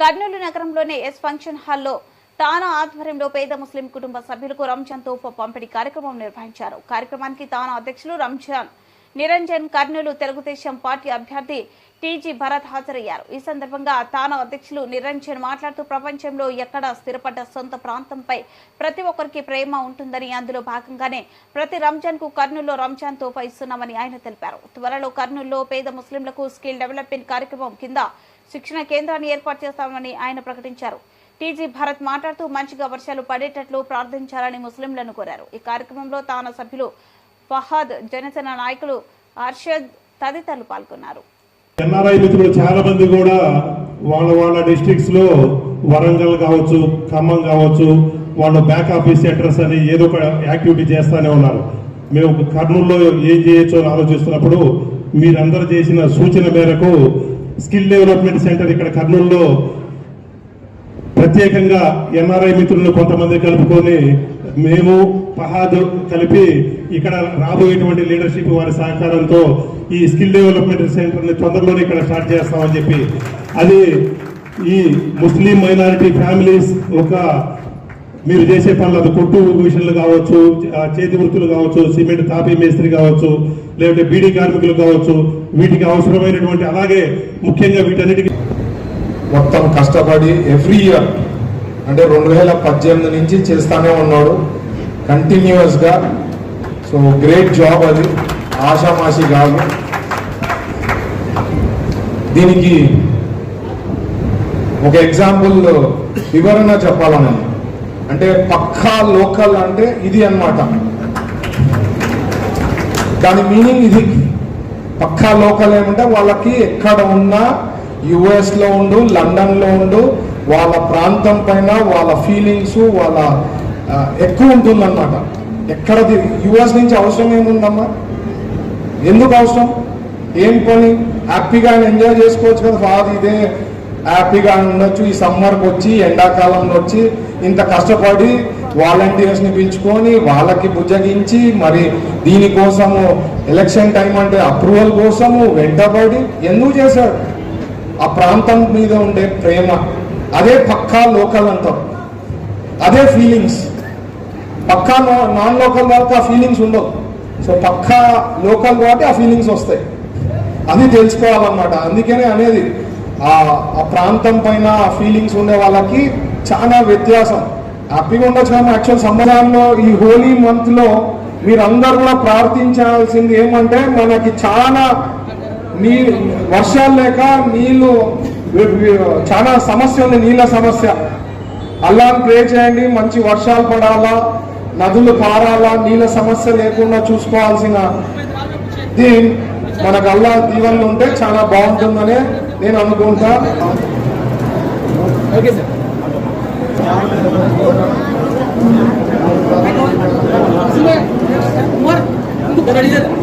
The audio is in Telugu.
కర్నూలు నగరంలోని ఎస్ ఫంక్షన్ హాల్లో తానా ఆధ్వర్యంలో పేద ముస్లిం కుటుంబ సభ్యులకు రంజాన్ తోఫా పంపిణీ కార్యక్రమం నిర్వహించారు. కార్యక్రమానికి తానా అధ్యక్షులు రంజాన్ నిరంజన్ కర్నూలు తెలుగుదేశం పార్టీ అభ్యర్థి టీజీ భరత్ హాజరయ్యారు. ఈ సందర్భంగా తానా అధ్యక్షులు నిరంజన్ మాట్లాడుతూ ప్రపంచంలో ఎక్కడ స్థిరపడ్డ సొంత ప్రాంతంపై ప్రతి ఒక్కరికి ప్రేమ ఉంటుందని అందులో భాగంగానే ప్రతి రంజాన్కు కర్నూలులో రంజాన్ తోఫా ఇస్తున్నామని ఆయన తెలిపారు. త్వరలో కర్నూలులో పేద ముస్లింలకు స్కిల్ డెవలప్మెంట్ కార్యక్రమం కింద శిక్షణ కేంద్రాన్ని ఏర్పాటు చేస్తామని ఆయన ప్రకటించారు. టీజీ భారత్ మాట్లాడుతూ మంచిగా వర్షాలు పడేటట్లు ప్రార్థించాలని ముస్లింలను కోరారు. ఈ కార్యక్రమంలో తాన సభ్యులు ఫహాద్ జనసేన నాయకులు అర్షద్ తదితరులు పాల్గొన్నారు. ఎన్ఆర్ఐ మిత్రులు చాలా మంది కూడా వాళ్ళ వాళ్ళ డిస్ట్రిక్ట్స్లో వరంగల్ కావచ్చు ఖమ్మం కావచ్చు వాళ్ళు బ్యాక్ ఆఫీస్ సెంటర్స్ అని ఏదో ఒక యాక్టివిటీ చేస్తానే ఉన్నారు. మేము కర్నూలులో ఏం చేయొచ్చు అని ఆలోచిస్తున్నప్పుడు మీరందరూ చేసిన సూచన మేరకు స్కిల్ డెవలప్మెంట్ సెంటర్ ఇక్కడ కర్నూలులో ప్రత్యేకంగా ఎన్ఆర్ఐ మిత్రులను కొంతమంది కలుపుకొని మేము పహాద్ కలిపి ఇక్కడ రాబోయేటువంటి లీడర్షిప్ వారి సహకారంతో ఈ స్కిల్ డెవలప్మెంట్ సెంటర్ని తొందరలోనే ఇక్కడ స్టార్ట్ చేస్తామని చెప్పి. అది ఈ ముస్లిం మైనారిటీ ఫ్యామిలీస్ ఒక మీరు చేసే పనులు అది కొట్టు మిషన్లు కావచ్చు చేతి వృత్తులు కావచ్చు సిమెంట్ తాపీ మేస్త్రి కావచ్చు లేదంటే బీడీ కార్మికులు కావచ్చు వీటికి అవసరమైనటువంటి అలాగే ముఖ్యంగా వీటన్నిటికీ మొత్తం కష్టపడి ఎవ్రీ ఇయర్ అంటే రెండు వేల పద్దెనిమిది నుంచి చేస్తానే ఉన్నాడు. కంటిన్యూస్గా సో గ్రేట్ జాబ్ అది. ఆషామాషి కాదు. దీనికి ఒక ఎగ్జాంపుల్ వివరణ చెప్పాలని అంటే పక్కా లోకల్ అంటే ఇది అన్నమాట. దాని మీనింగ్ ఇది. పక్కా లోకల్ ఏమంటే వాళ్ళకి ఎక్కడ ఉన్నా యుఎస్లో ఉండు లండన్లో ఉండు వాళ్ళ ప్రాంతం పైన వాళ్ళ ఫీలింగ్స్ వాళ్ళ ఎక్కువ ఉంటుందన్నమాట. ఎక్కడ యుఎస్ నుంచి అవసరం ఏముందమ్మా? ఎందుకు అవసరం? ఏం పని? హ్యాపీగా ఆయన ఎంజాయ్ చేసుకోవచ్చు కదా ఫాదర్ ఇదే హ్యాపీగా ఉండొచ్చు ఈ సమ్మర్కి వచ్చి ఎండాకాలంలో వచ్చి ఇంత కష్టపడి వాలంటీర్స్ని పిలుచుకొని వాళ్ళకి బుజ్జగించి మరి దీనికోసము ఎలక్షన్ టైం అంటే అప్రూవల్ కోసము వెంటబడి ఎందుకు చేశాడు ఆ ప్రాంతం మీద ఉండే ప్రేమ అదే పక్కా లోకల్ అంటారు అదే ఫీలింగ్స్ పక్కా నాన్ లోకల్ వాళ్ళకి ఆ ఫీలింగ్స్ ఉండవు. సో పక్కా లోకల్ కాబట్టి ఆ ఫీలింగ్స్ వస్తాయి. అది తెలుసుకోవాలన్నమాట. అందుకనే అనేది ఆ ప్రాంతం పైన ఆ ఫీలింగ్స్ ఉండే వాళ్ళకి చాలా వ్యత్యాసం. హ్యాపీగా ఉండొచ్చు కానీ యాక్చువల్ సంబంధంలో ఈ హోలీ మంత్లో మీరందరూ కూడా ప్రార్థించాల్సింది ఏమంటే మనకి చాలా నీ వర్షాలు లేక నీళ్ళు చాలా సమస్య ఉంది నీళ్ళ సమస్య. అల్లాని ప్రే చేయండి మంచి వర్షాలు పడాలా నదులు పారాలా నీళ్ళ సమస్య లేకుండా చూసుకోవాల్సిన దీని మనకు అల్లా దీవెనలు ఉంటే చాలా బాగుంటుందనే నేను అనుకుంటా కుమార్ ముందు రెడీ చేద్దాం